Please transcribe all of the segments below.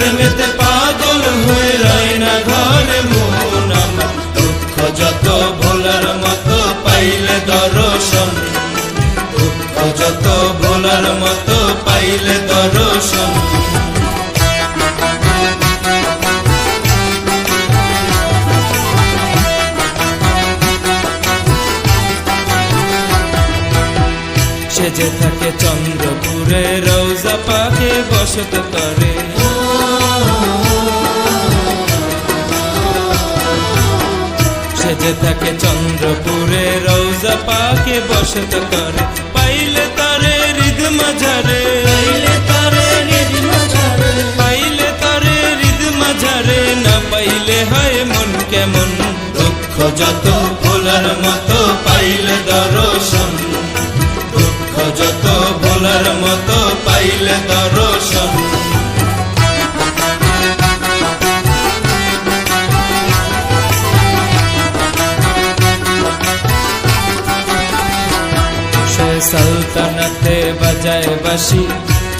প্রেমেতে পাগল হয়ে রয় না ঘরে মন আমার দুঃখ যত ভোলার মতো পাইলে দর্শন। দুঃখ যত ভোলার মতো পাইলে দর্শন। সে যে থাকে চন্দ্রপুরে রৌজা পাকে বসত করে থাকে চন্দ্রপুরে রৌজা পাকে বসত করে। পাইলে তারে হৃদ মাঝারে পাইলে তারে হৃদ মাঝারে পাইলে তারে হৃদ মাঝারে না পাইলে হয় মন কেমন। দুঃখ যত ভোলার মতো পাইলে দর্শন। দুঃখ যত ভোলার মতো পাইলে দর্শন। সালতানাতে বাজায় বাসি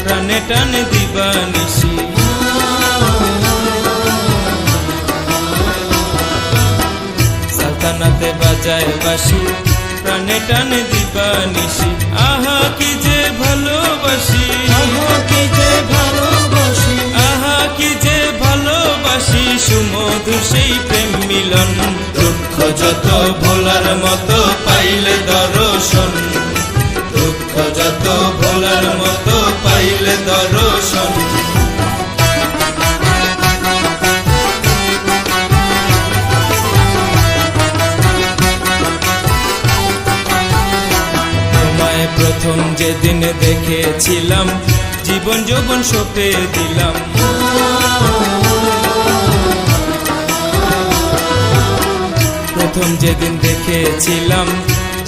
প্রাণে টানে দিবানিসি সালতানাতে বাজায় বাসি প্রাণে টানে দিবানিসি আহা কি যে ভালোবাসি আহা কি যে ভালোবাসি আহা কি যে ভালোবাসি সুমধু সেই প্রেম মিলন দুঃখ যত ভোলার মতো পাইলে দর্শন প্রথম যেদিন দেখেছিলাম, জীবন যৌবন সপে দিলাম। প্রথম যেদিন দেখেছিলাম,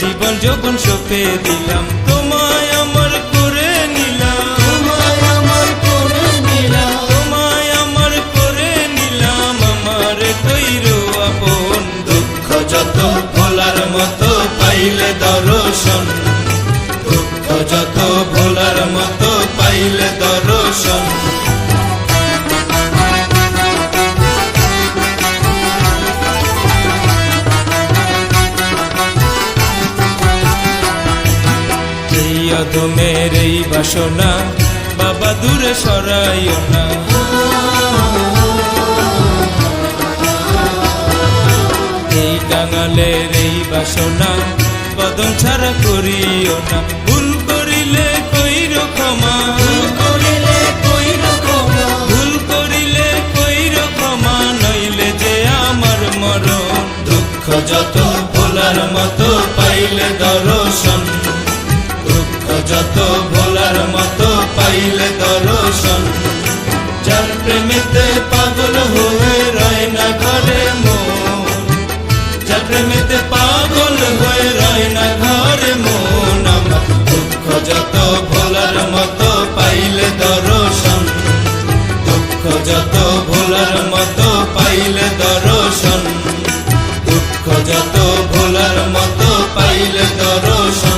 জীবন যৌবন সপে দিলাম। তোমায় এই অধমের এই বাসনা বাবা দূরে সরাইও না। এই কাঙালের এই বাসনা কদম ছাড়া করিও না। ভুল করিলে কইর ক্ষমা। যত ভোলার মতো পাইলে দর্শন। যত ভোলার মতো পাইলে দর্শন। যার প্রেমেতে পাগল হয়ে রয় না ঘরে মন। যার প্রেমেতে পাগল হয়ে রয় না ঘরে মন। আমার দুঃখ যত ভোলার মতো পাইলে দর্শন। দুঃখ যত ভোলার মতো পাইলে দর্শন। দুঃখ যত ভোলার মতো পাইলে দর্শন।